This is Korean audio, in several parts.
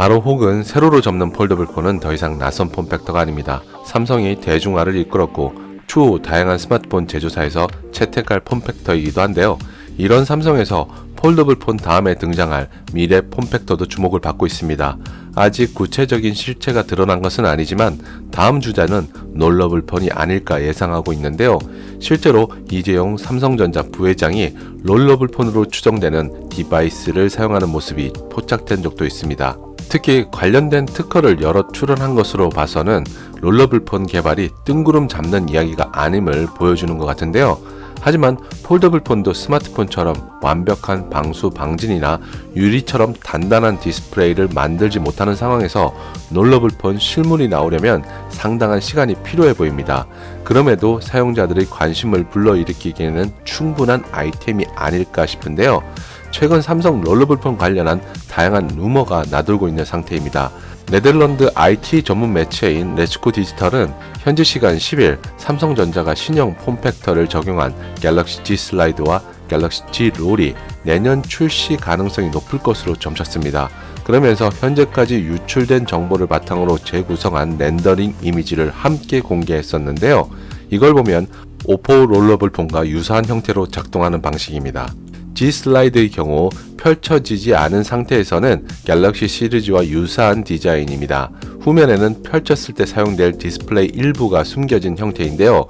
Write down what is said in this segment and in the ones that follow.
가로 혹은 세로로 접는 폴더블 폰은 더 이상 낯선 폼팩터가 아닙니다. 삼성이 대중화를 이끌었고 추후 다양한 스마트폰 제조사에서 채택할 폼팩터이기도 한데요. 이런 삼성에서 폴더블 폰 다음에 등장할 미래 폼팩터도 주목을 받고 있습니다. 아직 구체적인 실체가 드러난 것은 아니지만 다음 주자는 롤러블 폰이 아닐까 예상하고 있는데요. 실제로 이재용 삼성전자 부회장이 롤러블 폰으로 추정되는 디바이스를 사용하는 모습이 포착된 적도 있습니다. 특히 관련된 특허를 여러 출원한 것으로 봐서는 롤러블 폰 개발이 뜬구름 잡는 이야기가 아님을 보여주는 것 같은데요. 하지만 폴더블 폰도 스마트폰처럼 완벽한 방수 방진이나 유리처럼 단단한 디스플레이를 만들지 못하는 상황에서 롤러블 폰 실물이 나오려면 상당한 시간이 필요해 보입니다. 그럼에도 사용자들의 관심을 불러일으키기에는 충분한 아이템이 아닐까 싶은데요. 최근 삼성 롤러블폰 관련한 다양한 루머가 나돌고 있는 상태입니다. 네덜란드 IT 전문 매체인 레츠코 디지털은 현지 시간 10일 삼성전자가 신형 폼팩터를 적용한 갤럭시 G 슬라이드와 갤럭시 G 롤이 내년 출시 가능성이 높을 것으로 점쳤습니다. 그러면서 현재까지 유출된 정보를 바탕으로 재구성한 렌더링 이미지를 함께 공개했었는데요. 이걸 보면 오포 롤러블 폰과 유사한 형태로 작동하는 방식입니다. G 슬라이드의 경우 펼쳐지지 않은 상태에서는 갤럭시 시리즈와 유사한 디자인입니다. 후면에는 펼쳤을 때 사용될 디스플레이 일부가 숨겨진 형태인데요.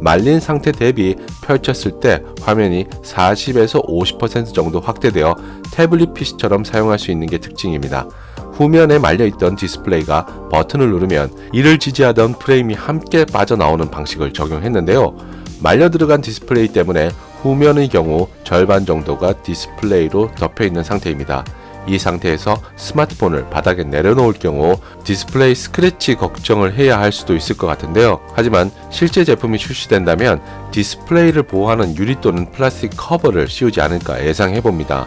말린 상태 대비 펼쳤을 때 화면이 40에서 50% 정도 확대되어 태블릿 PC처럼 사용할 수 있는 게 특징입니다. 후면에 말려있던 디스플레이가 버튼을 누르면 이를 지지하던 프레임이 함께 빠져나오는 방식을 적용했는데요. 말려 들어간 디스플레이 때문에 후면의 경우 절반 정도가 디스플레이로 덮여 있는 상태입니다. 이 상태에서 스마트폰을 바닥에 내려놓을 경우 디스플레이 스크래치 걱정을 해야 할 수도 있을 것 같은데요. 하지만 실제 제품이 출시된다면 디스플레이를 보호하는 유리 또는 플라스틱 커버를 씌우지 않을까 예상해 봅니다.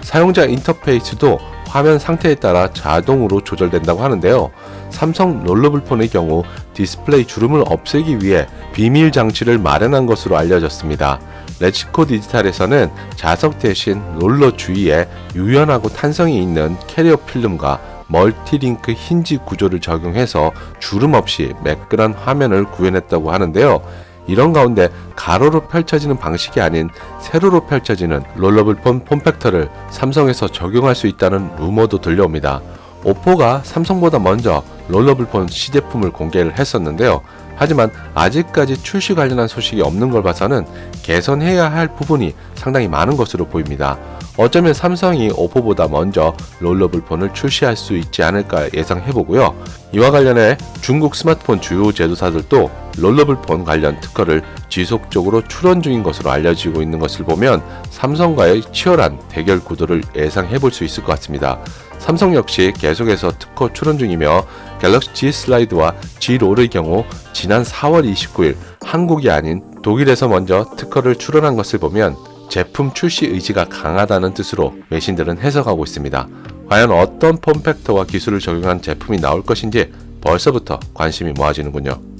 사용자 인터페이스도 화면 상태에 따라 자동으로 조절된다고 하는데요. 삼성 롤러블 폰의 경우 디스플레이 주름을 없애기 위해 비밀 장치를 마련한 것으로 알려졌습니다. 레츠코 디지털에서는 자석 대신 롤러 주위에 유연하고 탄성이 있는 캐리어 필름과 멀티링크 힌지 구조를 적용해서 주름 없이 매끈한 화면을 구현했다고 하는데요. 이런 가운데 가로로 펼쳐지는 방식이 아닌 세로로 펼쳐지는 롤러블 폰 폼팩터를 삼성에서 적용할 수 있다는 루머도 들려옵니다. 오포가 삼성보다 먼저 롤러블 폰 시제품을 공개를 했었는데요. 하지만 아직까지 출시 관련한 소식이 없는 걸 봐서는 개선해야 할 부분이 상당히 많은 것으로 보입니다. 어쩌면 삼성이 오포보다 먼저 롤러블 폰을 출시할 수 있지 않을까 예상해보고요. 이와 관련해 중국 스마트폰 주요 제조사들도 롤러블 폰 관련 특허를 지속적으로 출원 중인 것으로 알려지고 있는 것을 보면 삼성과의 치열한 대결 구도를 예상해볼 수 있을 것 같습니다. 삼성 역시 계속해서 특허 출원 중이며 갤럭시 G 슬라이드와 G 롤의 경우 지난 4월 29일 한국이 아닌 독일에서 먼저 특허를 출원한 것을 보면 제품 출시 의지가 강하다는 뜻으로 외신들은 해석하고 있습니다. 과연 어떤 폼팩터와 기술을 적용한 제품이 나올 것인지 벌써부터 관심이 모아지는군요.